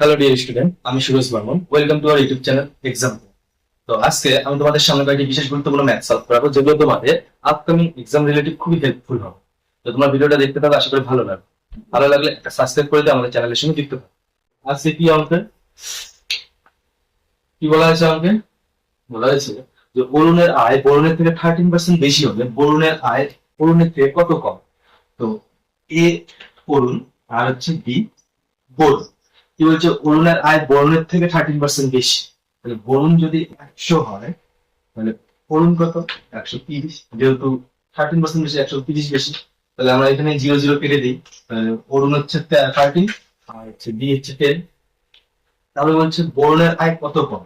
Hello dear student আমি Suraj Barman. Welcome to our YouTube channel exam তো আজকে আমি তোমাদের সামনে কয়েকটি বিশেষ গুরুত্বপূর্ণ ম্যাথ সলভ করাবো, যেগুলো তোমাদের আপকামিং এক্সাম রিলেটিভ খুবই হেল্পফুল হবে। তো তোমার ভিডিওটা দেখতে থাকো, আশা করি ভালো লাগবে। ভালো লাগলে একটা সাবস্ক্রাইব করে দিও, আমাদের চ্যানেলের সঙ্গে যুক্ত থাকো। আজকে কি অঙ্কে কি বলা হয়েছে অঙ্কে বলা হয়েছে যে বরুণের আয় বরুণের থেকে থার্টিন পার্সেন্ট বেশি হলে বরুণের আয় বরুণের থেকে কত কম? তো এ বরুণ, আর হচ্ছে বি বরুণ। কি বলছে? অরুণের আয় বরুণের থেকে থার্টিন পার্সেন্ট বেশি। তাহলে বরুণ যদি একশো হয়, তাহলে অরুণ কত? একশো তিরিশ। যেহেতু থার্টিন পার্সেন্ট বেশি, একশো তিরিশ বেশি, তাহলে আমরা এখানে জিরো জিরো কেটে দিই। তাহলে অরুণ হচ্ছে থার্টিন আর হচ্ছে বি হচ্ছে টেন তাহলে বলছে বরুণের আয় কত কম?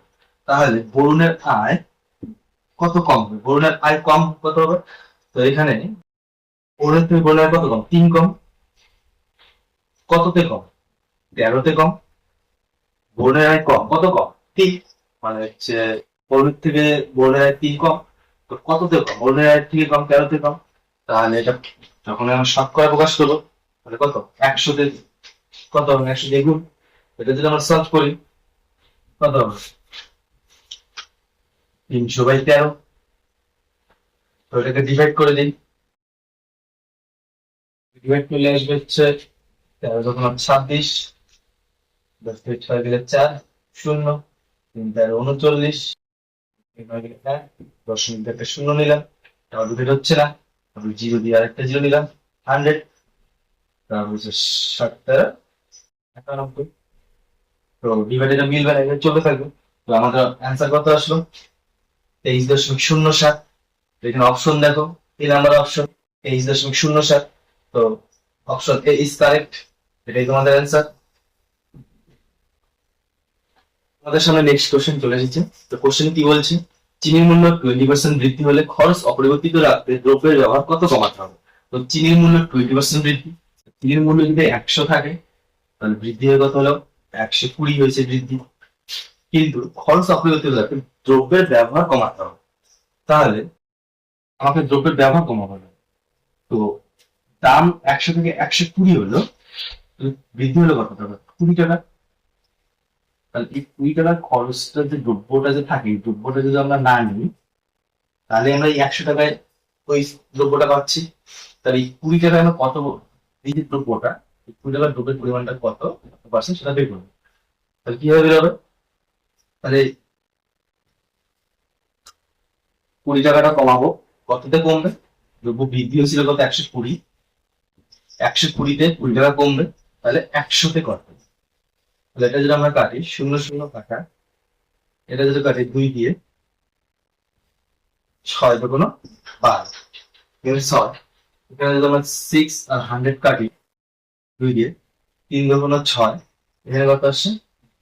তাহলে বরুণের আয় কত কম হবে? বরুণের আয় কম কত হবে? তো এখানে বরুণের থেকে বরুণের কত কম? তিন কম। কততে কম? তেরোতে কম বোর্ডের আয় কম, কত কম? তিন। মানে হচ্ছে বোর্ডের থেকে বোর্ডের আয় তিন কম, তো কততে কম? বোর্ডের আয় থেকে কম, তেরোতে কম? তাহলে এটা যখন আমরা শর্ট করে প্রকাশ করব, তাহলে কত? একশোতে কত হবে? একশো দ্বিগুণ এটা যদি আমরা সার্চ করি, কত হবে? তিনশো বাই তেরো। তো এটাকে ডিভাইড করে দিই। ডিভাইড করলে আসবে হচ্ছে, তেরো যখন ছাব্বিশ দশ থেকে ছয় গেলে চার, শূন্য, তিন তেরো উনচল্লিশ দশমিক একটা শূন্য নিলাম, তারপর ডিভাইড হচ্ছে না তারপর জিরো দিয়ে আরেকটা জিরো নিলাম হান্ড্রেড তারপর হচ্ছে ষাট তেরো একানব্বই, তো ডিভাইড এটা মিলবে না চলতে থাকবে। তো আমাদের অ্যান্সার কত আসলো? তেইশ দশমিক শূন্য সাত। এখানে অপশন দেখো তিন নাম্বার অপশন তেইশ দশমিক শূন্য সাত। তো অপশন এ ইজ কারেক্ট এটাই তোমাদের অ্যান্সার আমাদের সামনে নেক্সট কোশ্চেন চলে এসেছে। তো কোশ্চেন কি বলছে? চিনির মূল্য টোয়েন্টি পার্সেন্ট বৃদ্ধি হলে খরচ অপরিবর্তিত রাখতে দ্রব্যের ব্যবহার কত কমাতে হবে? তো চিনির মূল্য টোয়েন্টি পার্সেন্ট বৃদ্ধি। চিনির মূল্য যদি একশো থাকে, তাহলে বৃদ্ধি হয়ে কত হলো? একশো কুড়ি হয়েছে বৃদ্ধি। কিন্তু খরচ অপরিবর্তিত রাখতে দ্রব্যের ব্যবহার কমাতে হবে। তাহলে আমাকে দ্রব্যের ব্যবহার কমাতে হবে তো দাম একশো থেকে একশো কুড়ি হলো বৃদ্ধি হলো কত টাকা? কুড়ি টাকা। তাহলে এই কুড়ি টাকার খরচটা যে দ্রব্যটা যে থাকে দ্রব্যটা যদি আমরা না নিই, তাহলে আমরা এই একশো টাকায় ওই দ্রব্যটা পাচ্ছি। তাহলে এই কুড়ি টাকায় আমরা কত এই যে দ্রব্যটা, এই কুড়ি টাকার দ্রব্যের পরিমাণটা কত পার্সেন্ট সেটা বের করব। তাহলে কীভাবে বের হবে তাহলে কুড়ি টাকাটা কমাবো, কততে কমবে? দ্রব্য বৃদ্ধি হয়েছিল কত? একশো কুড়ি। একশো কুড়িতে কুড়ি টাকা কমবে, তাহলে একশোতে কত এটা যদি আমরা কাটি, শূন্য শূন্য কাটা, এটা যদি কাটি দুই দিয়ে ছয় তো কোনো পাঁচ ছয়, এখানে যদি আমরা সিক্স আর হান্ড্রেড কাটি দুই দিয়ে তিন দুগুণ ছয়, এখানে কত আসছে?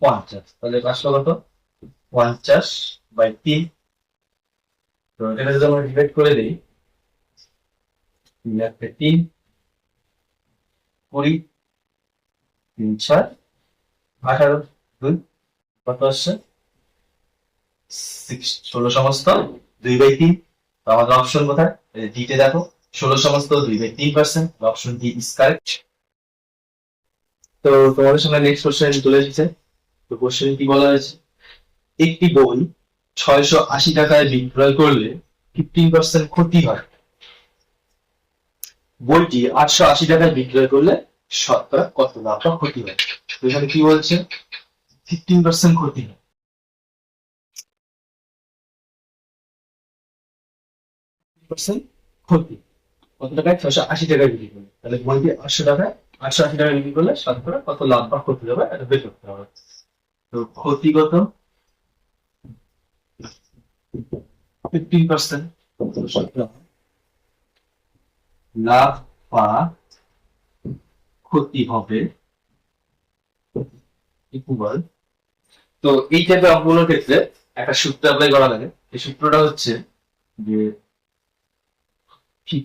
পঞ্চাশ। তাহলে আসলো কত? পঞ্চাশ বাই তিন। তো এটা যদি আমরা ডিভাইড করে দিই তিন, কুড়ি, তিন ছয় আঠারো, দুই, কত আসছে? ষোলো সমস্ত, দুই বাই তিন। আমাদের অপশন কোথায়? ডিতে দেখো, ষোলো সমস্ত, দুই বাই তিন percent option D is correct তো তোমাদের সামনে নেক্সট কোশ্চেন চলে এসেছে। তো কোশ্চেন কি বলা হয়েছে? একটি বই ছয়শো আশি টাকায় বিক্রয় করলে ফিফটিন পার্সেন্ট ক্ষতি হয়। বইটি আটশো আশি টাকায় বিক্রয় করলে শতকরা কত লাভ ক্ষতি হয়? এখানে কি বলছে? ফিফটিন পার্সেন্ট ক্ষতি হয়। বিক্রি তাহলে আটশো টাকায় আশি বিক্রি করলে কত লাভ হবে করতে হবে। তো ক্ষতি কত ফিফটিন পার্সেন্ট লাভ বা ক্ষতি হবে ইকুয়াল তো এই টাইপের অঙ্কগুলোর ক্ষেত্রে একটা সূত্র অ্যাপ্লাই করা লাগে। এই সূত্রটা হচ্ছে যে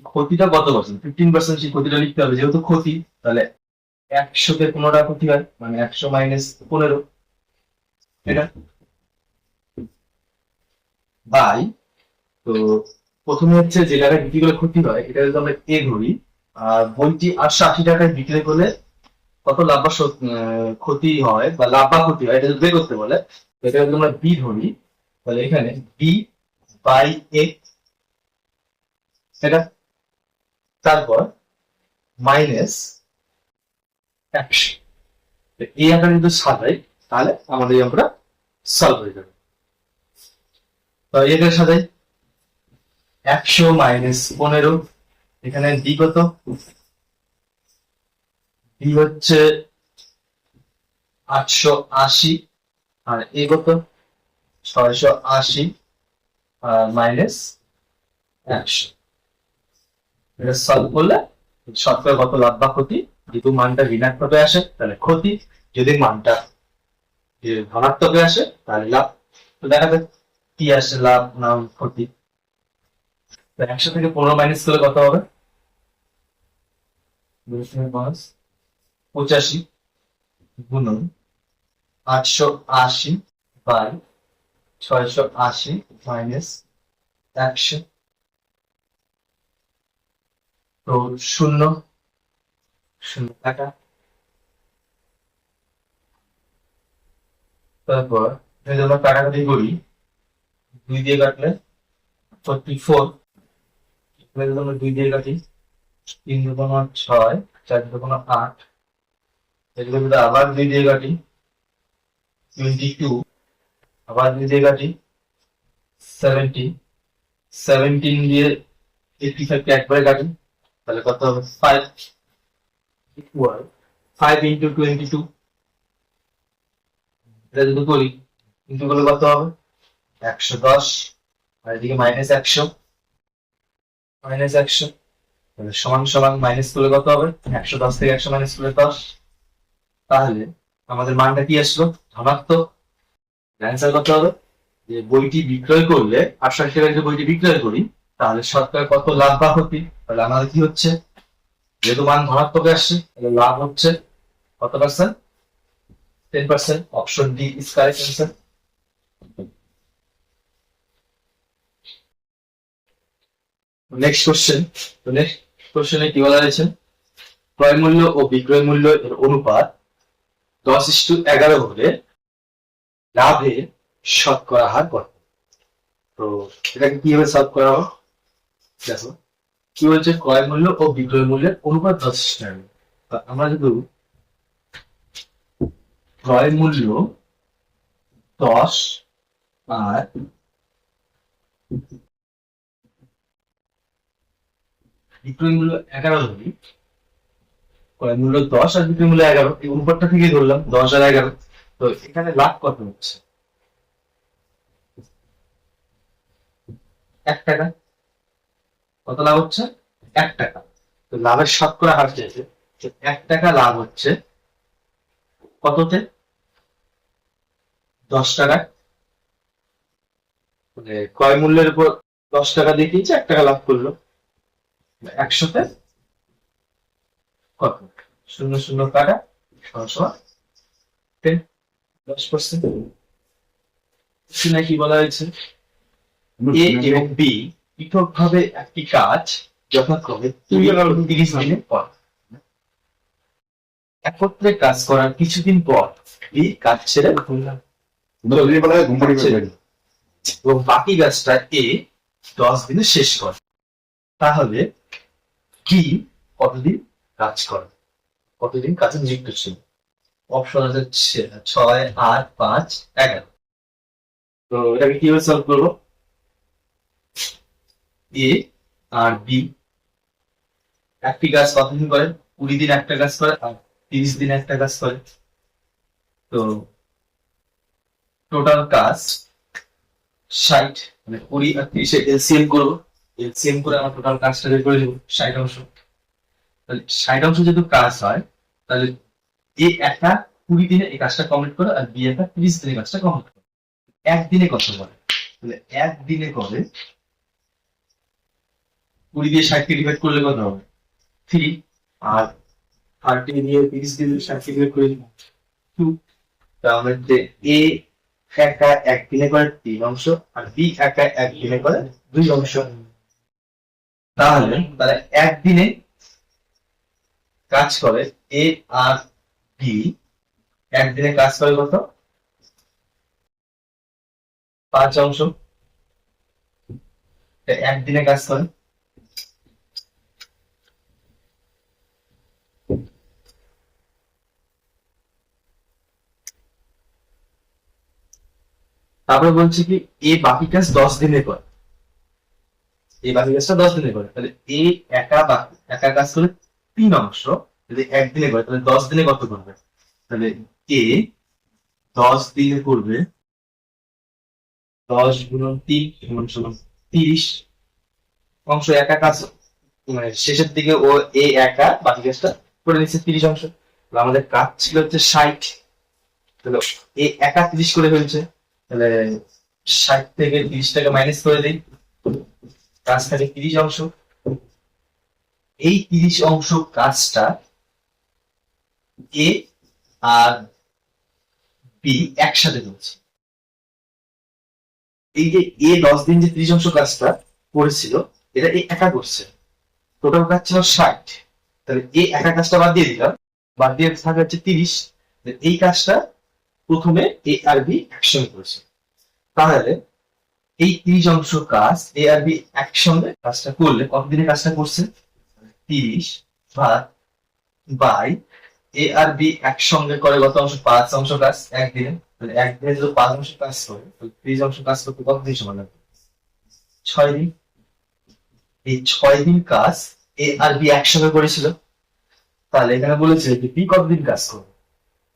ক্ষতিটা কত পার্সেন্ট ফিফটিন পার্সেন্ট সেই ক্ষতিটা লিখতে হবে। যেহেতু ক্ষতি, তাহলে একশোতে পনেরোটা ক্ষতি হয় মানে একশো মাইনাস পনেরো। এটা বাই। তো প্রথমে হচ্ছে যে টাকায় বিক্রি করলে ক্ষতি হয় এটা যদি আমরা এ ধরি, আর বইটি আটশো আশি টাকায় বিক্রি করলে কত লাভ বা সত- আহ, ক্ষতি হয় বা লাভ বা ক্ষতি হয় এটা যদি করতে বলে এটা যদি আমরা বি ধরি তাহলে এখানে বি বাই এ এটা তারপর মাইনাস একশো। এই আকারে যদি সাজাই তাহলে আমাদের অঙ্কটা সলভ হয়ে যাবে। তো এটা সাজাই একশো মাইনাস পনেরো এখানে ডি কত? ডি হচ্ছে আটশো আশি আর এ কত? ছয়শো আশি মাইনাস একশো। এটা সলভ করলে শতকরা কত লাভ বা ক্ষতি? যদি মানটা ঋণাত্মকে আসে, তাহলে ক্ষতি। যদি মানটা ধনাত্মকে আসে, তাহলে লাভ। তো দেখা যাক কি আসে লাভ না ক্ষতি। তো একশো থেকে পনেরো মাইনাস করলে কত হবে? মাইনাস পঁচাশি গুণন আটশো আশি বাই ছয়শো আশি মাইনাস একশো। তো শূন্য শূন্য কাটা। তারপর যদি আমরা কাটাকাটি করি, দুই দিয়ে কাটলে ফোরটি ফোর আমরা দুই দিয়ে কাটি, তিন দুগুণ ছয়, চার দুগুণ আট এগুলো আবার দুই দিয়ে কাটি। টোয়েন্টি টু আবার দুই দিয়ে কাটি। সেভেন্টি সেভেন্টিন দিয়ে এইটটি ফাইভকে একবারে কাটি। তাহলে কত হবে? Five equal five into twenty two এটা যদি করি ইন্টু করলে কত হবে? একশো দশ। আর এদিকে মাইনাস একশো। মাইনাস একশো। সমান সমান মাইনাস করলে কত হবে? একশো দশ থেকে একশো মাইনাস করলে দশ। তাহলে আমাদের মানটা কি আসলো? ধনাত্মক। অ্যান্সার করতে হবে যে বইটি বিক্রয় করলে আটশো আশি টাকা যদি বইটি বিক্রয় করি, তাহলে সরকার কত লাভ বা ক্ষতি? তাহলে আমাদের কি হচ্ছে? যেহেতু মান ধনাত্মক আসছে, তাহলে লাভ হচ্ছে কত percent ten percent option D is correct answer next question তো নেক্সট কোশ্চেনে কি বলা হয়েছে? ক্রয় মূল্য ও বিক্রয় মূল্য এর অনুপাত দশ ইস্টু এগারো হলে লাভের শতকরা হার কত তো এটাকে কীভাবে সলভ করা হবে দেখো, কি বলছে? ক্রয় মূল্য ও বিক্রয় মূল্যের অনুপাত দশ ইস্টু আমরা যদি ক্রয় মূল্য দশ আর বিক্রয় মূল্য এগারো ধরি মূল্য দশ আর বিক্রয় মূল্য এগারো। এই অনুপাতটা থেকেই ধরলাম, দশ আর এগারো। তো এখানে লাভ কত হচ্ছে? এক টাকা। কত লাভ হচ্ছে? এক টাকা। তো লাভের শতকরা হার চেয়েছে এক টাকা লাভ হচ্ছে কততে? দশ টাকা। মানে ক্রয় মূল্যের উপর দশ টাকা দিয়ে কিনছে এক টাকা লাভ করল। একশোতে কত? শূন্য শূন্য কাটা। দশ পার্সেন্ট কি বলা হয়েছে? এ এবং বি পৃথকভাবে একটি কাজ যথাক্রমে তিরিশ দিনের পর। একত্রে কাজ করার কিছুদিন পর বি কাজ ছেড়ে। এবং বাকি কাজটা এ দশ দিনে শেষ করে। তাহলে কি কতদিন কাজ করে কতদিন? কাজে নিযুক্ত ছিল অপশন আছে ছয় আট পাঁচ এগারো। তো এটাকে কীভাবে সলভ করব? এ আর বি। একটি গাছ কতদিন করে? কুড়ি দিন একটা কাজ করে আর তিরিশ দিন একটা কাজ করে। তো টোটাল কাজ ষাট মানে কুড়ি আর তিরিশে এলসিএম করব। এলসিএম করে আমার টোটাল কাজটা বের করে দেবো ষাট অংশ। তাহলে ষাট অংশ যেহেতু কাজ হয় তাহলে এ একটা কুড়ি দিনে এই কাজটা কমপ্লিট করে আর বি একটা তিরিশ দিনে কাজটা কমপ্লিট করে। একদিনে কত করে তাহলে একদিনে করে কুড়ি দিয়ে ষাটকে ডিভাইড করলে কত হবে? থ্রি আর থার্টি দিয়ে তিরিশ দিয়ে ষাটকে ডিভাইড করে টু তাহলে এ একা একদিনে করে তিন অংশ আর বি একা একদিনে করে দুই অংশ। তাহলে তারা একদিনে কাজ করে এ আর বি একদিনে কাজ করে কত? পাঁচ অংশ। একদিনে কাজ করে। তারপরে বলছে কি এ বাকি কাজ দশ দিনে করে। এই বাকি কাজটা দশ দিনে করে। তাহলে এ একা বাকি একা কাজ করে তিন অংশ। যদি একদিনে করে, তাহলে দশ দিনে কত করবে? তাহলে এ দশ দিনে করবে? দশ গুণন তিন সমান তিরিশ। অংশ একা কাজ মানে শেষের দিকে ও এ একা, বাকি কাজটা করে নিচ্ছে তিরিশ অংশ। আমাদের কাজ ছিল হচ্ছে ষাট। তাহলে এ একা তিরিশ করে ফেলছে। তাহলে ষাট থেকে তিরিশ টাকা মাইনাস করে দিই। কাজ থাকে তিরিশ অংশ। এই তিরিশ অংশ কাজটা এ আর বি একসাথে করছে। এই যে এ দশ দিন যে ত্রিশ অংশ কাজটা করেছিল, এটা এ একা করছে। টোটাল কাজ ছিল ষাট। তাহলে এ একা কাজটা বাদ দিয়ে দিলাম। বাদ দিয়ে থাকে হচ্ছে তিরিশ। এই কাজটা প্রথমে এ আর বি একসঙ্গে করেছে। তাহলে এই ত্রিশ অংশ কাজ এ আর বি একসঙ্গে কাজটা করলে কতদিনে কাজটা করছে? তিরিশ ভাগ বাই এ আর বি একসঙ্গে করে কত অংশ? পাঁচ অংশ কাজ একদিনে। একদিনে যদি পাঁচ অংশ কাজ করে ত্রিশ অংশ কাজ করতে কতদিন সময় লাগবে? ছয় দিন। এই ছয় দিন কাজ এ আর বি একসঙ্গে করেছিল। তাহলে এখানে বলেছে যে বি কতদিন কাজ করবে?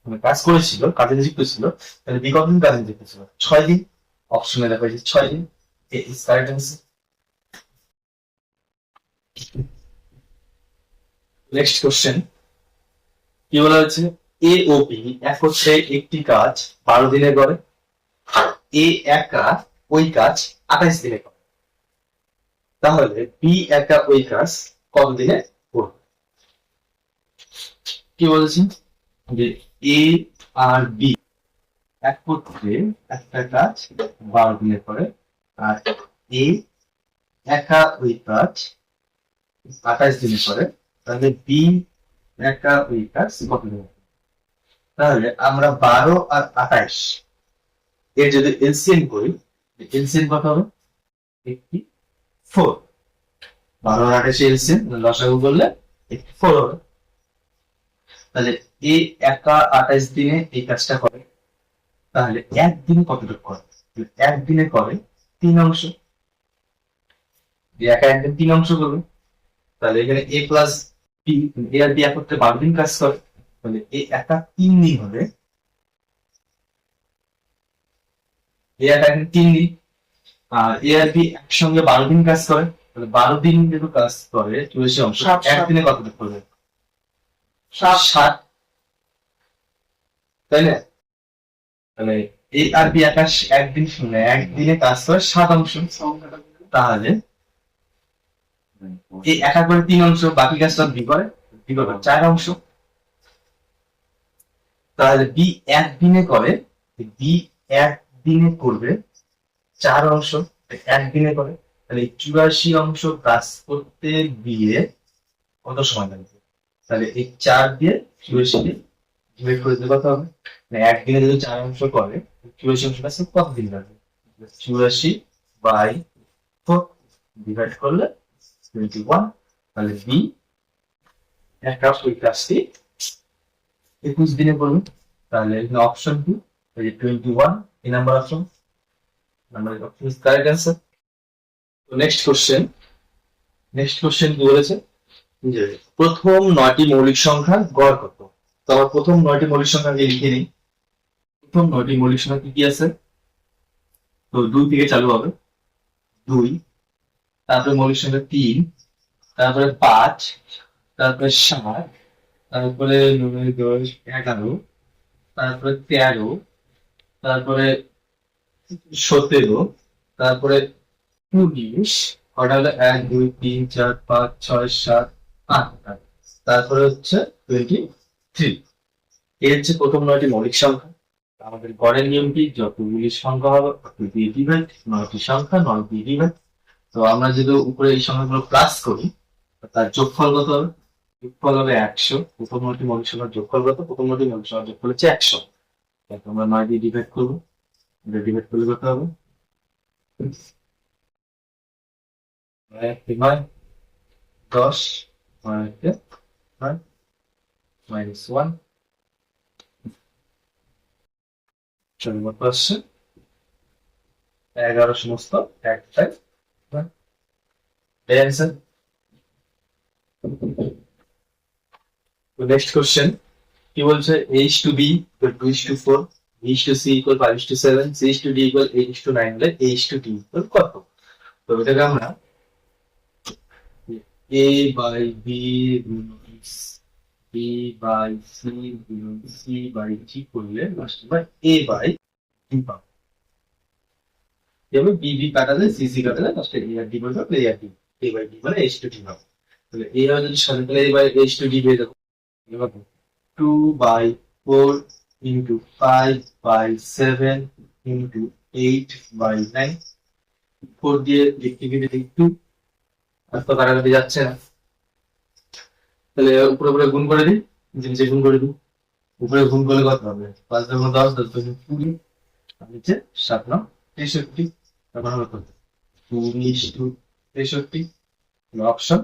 মানে কাজ করেছিল, কাজে যুক্ত ছিল, তাহলে বি কতদিন কাজে যুক্ত ছিল? ছয় দিন। অপশনে দেখা যাচ্ছে ছয় দিন। A is correct next question কি বলা হয়েছে? এ ও বি একত্রে একটি কাজ বারো দিনে করে, এ একা ওই কাজ আঠাইশ দিনে করে। তাহলে বি একা ওই কাজ কত দিনে করবে? কি বলেছি? যে এ আর বি একত্রে একটা কাজ বারো দিনে করে, আর এ একা ওই কাজ আঠাইশ দিনে করে তাহলে বি একা ওই কাজ তাহলে আমরা বারো আর আঠাইশ। এর যদি এলসিএম করি এলসিএম কত হবে? একটি ফোর। বারো আর আঠাইশে এলসিএম লসাগু করলে একটি ফোর হবে। তাহলে এ একা আঠাইশ দিনে এই কাজটা করে, তাহলে একদিনে কতটুকু করে? একদিনে করে তিন অংশ। একা একদিন তিন অংশ করবে। তাহলে এখানে এ প্লাস বি এ আর বি একত্রে বারো দিন কাজ করে তাহলে এ একা তিন দিন হবে। তিন দিন আর এ আর বি একসঙ্গে বারো দিন কাজ করে তাহলে বারো দিন যেহেতু কাজ করে চুরাশি অংশ। একদিনে কতটুকু করবে? সাত। সাত। তাই না? মানে এ আর বি একা একদিন শুনে একদিনে কাজ করে সাত অংশ। তাহলে এই একা করে তিন অংশ, বাকি কাজটা বি করে বি করবে চার অংশ। তাহলে বি একদিনে করে বি একদিনে করবে চার অংশ একদিনে করে। তাহলে চুরাশি অংশ করতে কত সময় লাগবে? তাহলে এই চার দিয়ে চুরাশি করে হবে? মানে একদিনে যদি চার অংশ করে চুরাশি অংশ দিন লাগবে? চুরাশি বাই ফোর ডিভাইড করলে টোয়েন্টি ওয়ান তাহলে বি একটা ওই কাজটি একুশ দিনে করবে তাহলে এখানে অপশন টু টোয়েন্টি ওয়ান এই number option number option is correct answer তো নেক্সট কোশ্চেন নেক্সট কোশ্চেন কি বলেছে? যে প্রথম নয়টি মৌলিক সংখ্যার গড় কত? তো আমার প্রথম নয়টি মৌলিক সংখ্যা আগে লিখে নিই। প্রথম নয়টি মৌলিক সংখ্যা কি কি আছে? তো দুই থেকে চালু হবে। দুই তারপরে মৌলিক সংখ্যা তিন, তারপরে পাঁচ, তারপরে সাত, তারপরে নয় দশ, এগারো, তারপরে তেরো, তারপরে সতেরো, তারপরে উনিশ হলো এক, দুই, তিন, চার, পাঁচ, ছয়, সাত, আট। তারপরে হচ্ছে টোয়েন্টি থ্রি এই হচ্ছে প্রথম নয়টি মৌলিক সংখ্যা। আমাদের গড়ের নিয়মটি যতগুলি সংখ্যা হবে ডিভাইড নয়টি সংখ্যা, নয় দিয়ে ডিভাইড তো আমরা যদি উপরে এই সংখ্যাগুলো প্লাস করি, তার যোগফল কত হবে? যোগফল হবে একশো। প্রথম নটি মৌলিক যোগফল কত? প্রথম নটি মৌলিক সংখ্যার যোগফল হচ্ছে একশো। আমরা নয় দিয়ে ডিভাইড করব। ডিভাইড করলে কত হবে? নয় দশ মাইনাস ওয়ান এগারো সমস্ত একটাই অ্যান্সার নেক্সট কোশ্চেন কি বলছে H two B two is two four H two C equal five two seven C is two D equal H two nine হলে এইচ টু ডি ইকুয়াল কত তো এটাকে আমরা A by B B by C C by G করলে last by A by D পাবো এবার B B কাটালে C C কাটালে লাস্টে এ আর ডি বলবে এ আর ডি এ বাই ডি মানে এইচ টু ডি পাবো তাহলে এ আর যদি A by H two D পেয়ে যাব two by four into five by seven into eight by nine four দিয়ে লিখতে গেলে টু আর তো কাটাকাটি যাচ্ছে না। তাহলে উপরে উপরে গুণ করে দিই, নিচে গুণ করে দিই। উপরে গুণ করলে কত হবে? পাঁচ দশ দশ কুড়ি, আর নিচে সাত নয় তেষট্টি। হবে কত উনিশ টু তেষট্টি অপশন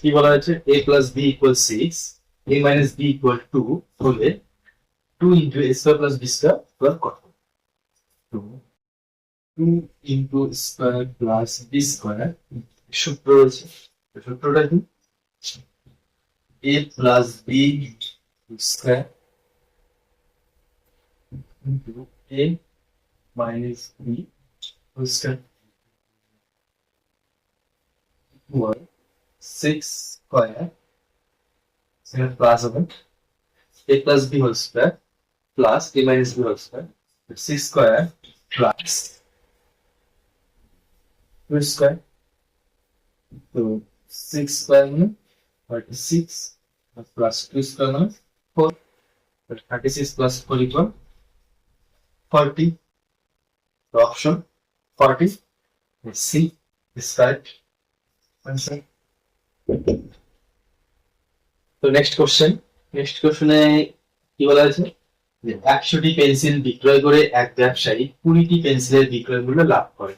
কি বলা হয়েছে? A plus B equal six a minus B equal two হলে two into A square plus B square equal কত two two into square plus সূত্র রয়েছে। সূত্রটা কি? A plus B square A minus B square six square plus होगा। A plus B whole square plus A minus B whole square C square plus two square तो six square में 36 plus 2 square 4 36 plus 4 equal 40 the option 40 C is correct answer তো next question next কোশ্চেনে কি বলা হয়েছে? যে একশোটি pencil বিক্রয় করে এক ব্যবসায়ী কুড়িটি পেন্সিলের বিক্রয় মূল্য লাভ করে।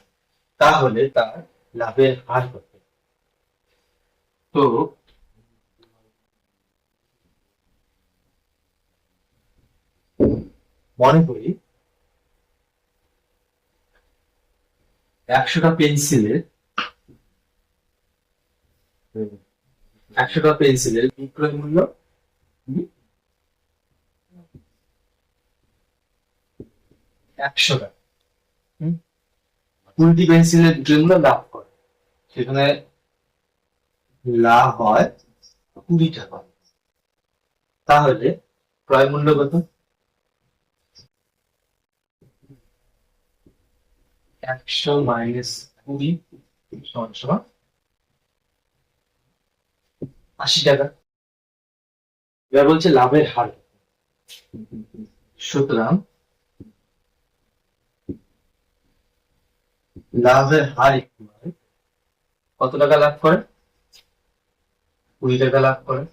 তাহলে তার লাভের হার কত? তো মনে করি একশোটা পেন্সিলের একশোটা পেন্সিলের বিক্রয় মূল্য একশো টাকা। কুড়িটি পেন্সিলের মূল্য লাভ করে। সেখানে লাভ হয় কুড়ি টাকা। তাহলে ক্রয় মূল্য কত? একশো মাইনাস কুড়ি সমান আশি টাকা। এবার বলছে লাভের হার সুতরাং লাভের হার equal কত টাকা লাভ করে? কুড়ি টাকা লাভ করে।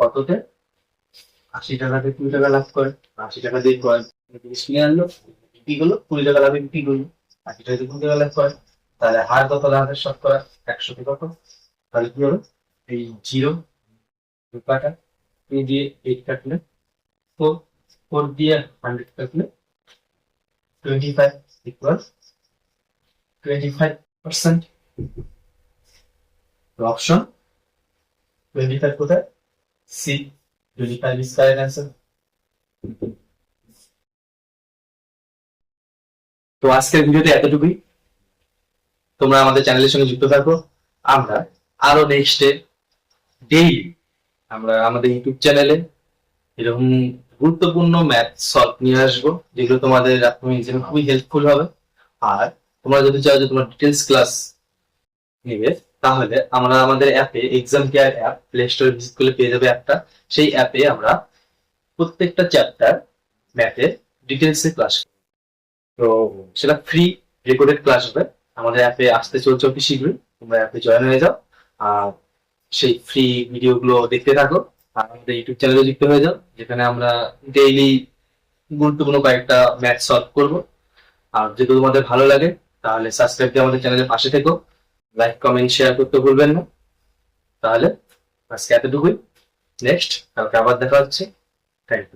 কততে? আশি টাকাতে কুড়ি টাকা লাভ করে। আশি টাকা দিয়ে ক্রয় জিনিস কিনে আনলো। বিক্রি করল? কুড়ি টাকা লাভে বিক্রি করল? টাকা দিয়ে কুড়ি টাকা লাভ তাহলে হার কত লাভের শতকরা একশো কত? তাহলে কি হলো? এই জিরো কাটা টু দিয়ে এইট কাটলে ফোর ফোর দিয়ে হান্ড্রেড কাটলে twenty five equal twenty five percent option twenty five কোথায়? C twenty five is correct answer তো আজকের ভিডিওতে এতটুকুই। তোমরা আমাদের চ্যানেলের সঙ্গে যুক্ত থাকো। আমরা আরও নেক্সটে ডেইলি আমরা আমাদের ইউটিউব চ্যানেলে এরকম গুরুত্বপূর্ণ ম্যাথ সলভ নিয়ে আসব, যেগুলো তোমাদের আপনি জন্য খুবই হেল্পফুল হবে। আর তোমরা যদি চাও যে তোমার ডিটেলস ক্লাস নেবে, তাহলে আমরা আমাদের অ্যাপে এক্সাম কেয়ার অ্যাপ প্লে স্টোরে ভিজিট করলে পেয়ে যাবে একটা সেই অ্যাপে আমরা প্রত্যেকটা চ্যাপ্টার ম্যাথের ডিটেলসে ক্লাস তো সেটা ফ্রি রেকর্ডেড ক্লাস হবে। আমাদের অ্যাপে আসতে চলছে অতি শীঘ্রই। তোমরা অ্যাপে জয়েন হয়ে যাও। আর সেই ফ্রি ভিডিওগুলো দেখতে থাকো। আর আমাদের ইউটিউব চ্যানেলে যুক্ত হয়ে যাও, যেখানে আমরা ডেইলি গুরুত্বপূর্ণ কয়েকটা ম্যাথ সলভ করব। আর যদি তোমাদের ভালো লাগে, তাহলে সাবস্ক্রাইব দিয়ে আমাদের চ্যানেলের পাশে থেকো। লাইক কমেন্ট শেয়ার করতে ভুলবেন না। তাহলে আজকে এতটুকুই। নেক্সট কালকে আবার দেখা হচ্ছে। Thank you